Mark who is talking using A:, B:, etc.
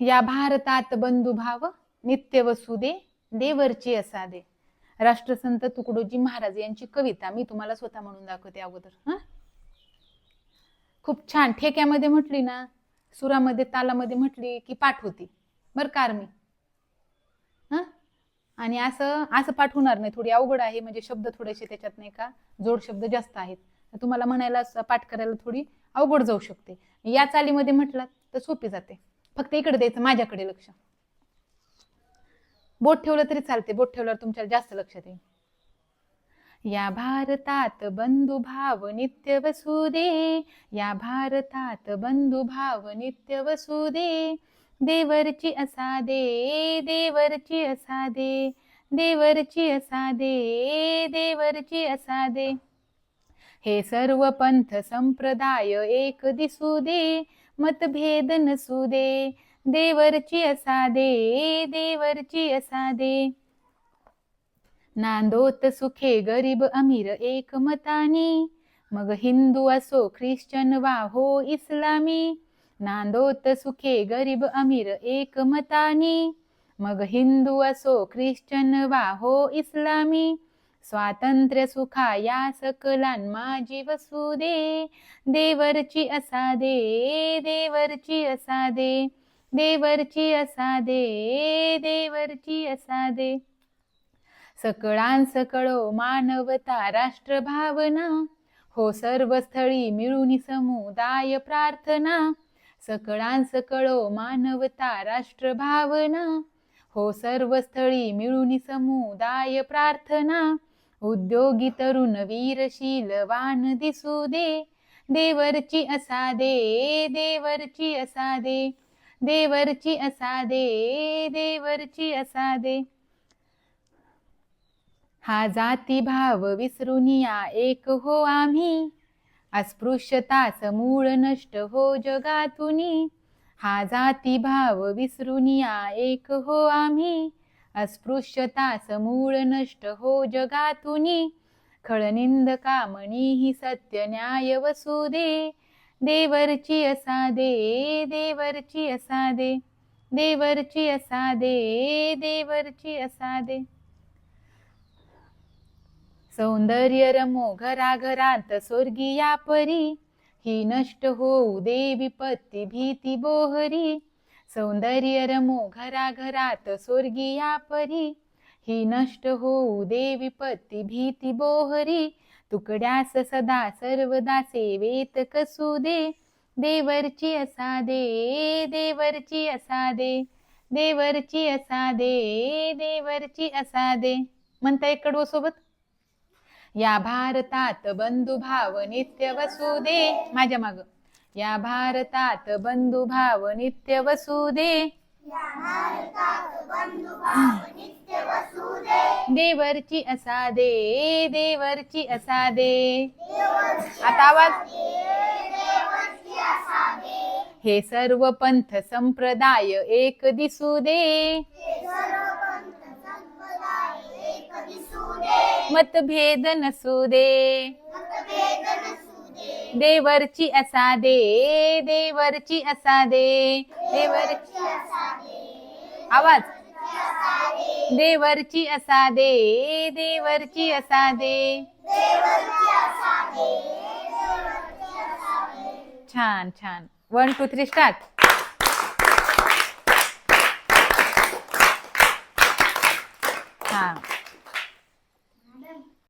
A: या भारतात बंधुभाव नित्य वसुदे देवरची असादे. राष्ट्रसंत तुकडोजी महाराज यांची कविता मी तुम्हाला स्वतः म्हणून दाखवते अगोदर हा? खूप छान. ठेक्यामध्ये म्हटली ना सुरामध्ये तालामध्ये म्हटली की पाठ होती. बर कार मी हा? आणि असं असं पाठ होणार नाही. थोडी अवघड आहे म्हणजे शब्द थोडेसे त्याच्यात नाही का जोड शब्द जास्त आहेत. तुम्हाला म्हणायला असं पाठ करायला थोडी अवघड जाऊ शकते. या चालीमध्ये म्हटलात तर सोपी जाते. फक्त इकडे द्यायचं माझ्याकडे लक्ष. बोट ठेवलं तरी चालते बोट ठेवल्यावर तुमच्या जास्त लक्षात येईल या भारतात बंधुभाव नित्य वसुदे या भारतात बंधुभाव नित्य वसुदे देवरची असा दे देवरची असा दे देवरची असा दे देवरची असा दे. हे सर्व पंथ संप्रदाय एक दिसू दे मतभेद नसू दे. देवरची असा दे देवरची असादे नांदोत सुखे गरीब अमीर एक मतानी मग हिंदू असो ख्रिश्चन वा हो इस्लामी नांदोत सुखे गरीब अमीर एक मतानी मग हिंदू असो ख्रिश्चन वा हो इस्लामी स्वातंत्र्य सुखा या सकलान माझी वसुदे. देवरची असा दे देवरची असा दे देवरची असा दे देवरची असा दे. सकळां सकळो मानवता राष्ट्र भावना हो सर्व स्थळी मिळून समुदाय प्रार्थना. सकळां सकळो मानवता राष्ट्र भावना हो सर्व स्थळी मिळून समुदाय प्रार्थना. उद्योगी तरुण वीरशीलवान दिसू दे. देवरची असा दे देवरची असा दे. देवरची असा दे देवरची असा दे. हा जाती भाव विसरून या एक हो आम्ही. अस्पृश्यताच मूळ नष्ट हो जगातुनी. हा जाती भाव विसरून या एक हो आम्ही. अस्पृश्यता मूळ नष्ट हो जगातुनी. खळनिंद कामणी ही सत्य न्याय वसुदे देवरची असा दे देवरची असा दे. देवरची असा दे देवरची असादे सौंदर्य रमो घराघरात स्वर्गीया परी ही नष्ट होऊ दे विपत्ती भीती बोहरी. सौंदर्य रमो घराघरात स्वर्गीया परी ही नष्ट होऊ दे विपत्ती भीती बोहरी. तुकड्यास सदा सर्वदा सेवेत कसू दे. देवरची असा दे देवरची असा दे. देवरची असा दे देवरची असा दे. म्हणताय कडवं सोबत. या भारतात बंधुभाव नित्य वसुदे माझ्या माग. या भारतात बंधुभाव नित्य वसुदे. देवरची असा दे देवरची असा दे आता आवाज. हे सर्व पंथ संप्रदाय एक दिसू दे मतभेद नसू दे देवरची असा दे देवरची असा दे. देवरची आवाज. देवरची असा दे देवरची असा दे. छान छान. वन टू थ्री स्टार्ट हा